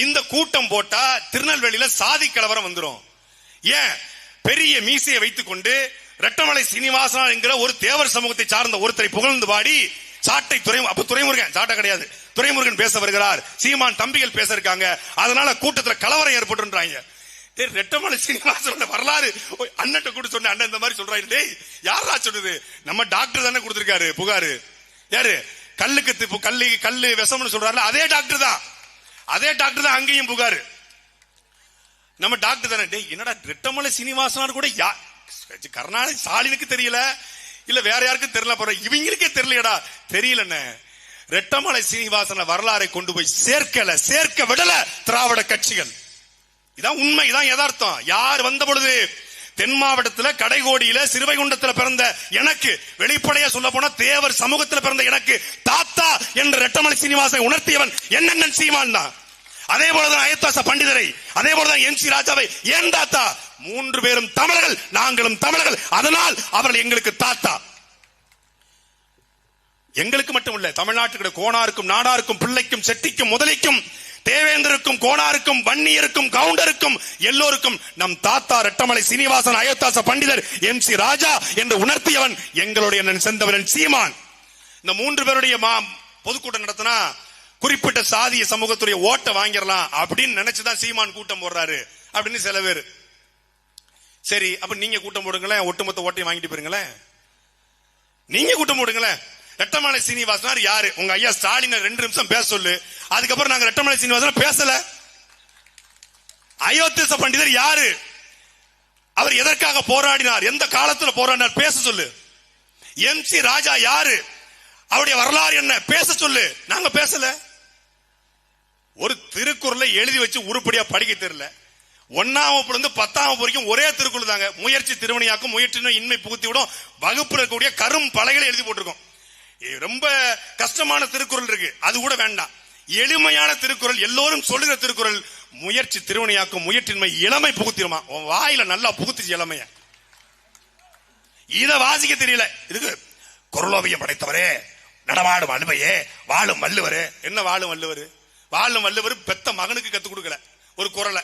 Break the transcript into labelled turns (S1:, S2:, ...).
S1: இந்த கூட்டம் போட்டா திருநெல்வேலியில சாதி கலவரம் வந்துடும் ஏன்? பெரிய மீசையை வைத்துக் ரெட்டமலை சீனிவாசன் என்கிற ஒரு தேவர் சமூகத்தை சார்ந்த ஒருத்தரை புகழ்ந்து பாடி சாட்டை துறை அப்ப துறைமுருகன் சாட்டை கிடையாது. துறைமுருகன் பேச வருகிறார். சீமான் தம்பிகள் பேச இருக்காங்க. அதனால கூட்டத்துல கலவரம் ஏற்பட்டுன்றாங்க. ரெட்டமலை சீனிவாசனோட வரலாறு ஓய், கூட சொன்ன அண்ணன் இந்த மாதிரி சொல்றாரு. டேய் யாரா சொன்னது? நம்ம டாக்டர் தானே கொடுத்திருக்காரு. புகாரு. யாரு? கல்லுக்கு கல்லு கல்லு விஷம்னு சொல்றாரு அதே டாக்டர் தான். அதே டாக்டர் தான் அங்கேயும் புகார். நம்ம டாக்டர் தானே டேய் என்னடா ரெட்டமலை சீனிவாசனார் கூட யா கருணாநிதி ஸ்டாலினுக்கு தெரியல இல்ல வேற யாருக்கும் தெரியல போற இவங்களுக்கே தெரியலடா தெரியலண்ணே. ரெட்டமலை சீனிவாசன வரலாறை கொண்டு போய் சேர்க்கல சேர்க்க விடல திராவிட கட்சிகள். இதான் உண்மை இதான் யதார்த்தம். யார் வந்த பொழுது தென் மாவட்டத்துல கடைகோடியில சிறுவைகுண்டத்துல பிறந்த எனக்கு வெளிப்படையா சொல்ல போனா தேவர் சமூகத்துல பிறந்த எனக்கு தாத்தா என்ற ரெட்டமலை சீனிவாசை உணர்த்தியவன் என்னென்ன சீமான் தான் அதே போலதான் அயத்தாச பண்டிதரை அதே போலதான் எம் சி ராஜாவை ஏன் தாத்தா? மூன்று பேரும் தமிழர்கள் நாங்களும் தமிழர்கள் அதனால் அவர்கள் எங்களுக்கு தாத்தா. எங்களுக்கு மட்டும் இல்ல தமிழ்நாட்டுக்கு கோணாருக்கும் நாடாருக்கும் பிள்ளைக்கும் செட்டிக்கும் முதலைக்கும் தேவேந்தருக்கும் கோனாருக்கும் வன்னியருக்கும் கவுண்டருக்கும் எல்லோருக்கும் நம் தாத்தா ரெட்டமலை சீனிவாசன் அயோத்தாச பண்டிதர் எம் சி ராஜா என்று உணர்த்தியவன் எங்களுடைய அண்ணன் செந்தவரன் சீமான். இந்த மூன்று பேருடைய மா பொதுக்கூட்டம் நடத்தினா குறிப்பிட்ட சாதிய சமூகத்துடைய ஓட்டை வாங்கிடலாம் அப்படின்னு நினைச்சுதான் சீமான் கூட்டம் போடுறாரு அப்படின்னு சில பேர். சரி அப்ப நீங்க கூட்டம் போடுங்களேன் ஒட்டுமொத்த ஓட்டையும் வாங்கிட்டு போயிருங்களேன். நீங்க கூட்டம் போடுங்களேன். ரெட்டமலை சீனிவாசனார் யாரு? உங்க ஐயா ஸ்டாலின் ரெண்டு நிமிஷம் பேச சொல்லு. அதுக்கப்புறம் நாங்க ரெட்டமலை சீனிவாசன் பேசல. அயோத்தியச பண்டிதர் யாரு? அவர் எதற்காக போராடினார்? எந்த காலத்தில் போராடினார்? பேச சொல்லு. எம் சி ராஜா யாரு? அவருடைய வரலாறு என்ன? பேச சொல்லு. நாங்க பேசல. ஒரு திருக்குறளை எழுதி வச்சு உருப்படியா படிக்க தெரியல. ஒன்னாம் வகுப்புல இருந்து பத்தாம் வகுப்பு வரைக்கும் ஒரே திருக்குறள் தாங்க. முயற்சி திருமணியாக்கும் முயற்சினும் இன்மை புகுத்தி விடும் வகுப்புல இருக்கக்கூடிய கரும் பலகைகளை எழுதி போட்டிருக்கோம். ரொம்ப கஷ்டமான திருக்குறள் இருக்கு. அது கூட வேண்டாம். எளிமையான திருக்குறள் எல்லோரும் சொல்லுகிற திருக்குறள் முயற்சி திருவினையாக்கும் முயற்சின்மை இளமை புகுத்திருமா உன் வாயில நல்லா புகுத்துச்சு இளமைய. இத வாசிக்க தெரியல. இதுக்கு குரலோவியம் படைத்தவரே நடமாடும் அலுவையே வாழும் வள்ளுவரு. என்ன வாழும் வள்ளுவரு? வாழும் வள்ளுவரு பெத்த மகனுக்கு கத்துக் கொடுக்கல. ஒரு குரலை.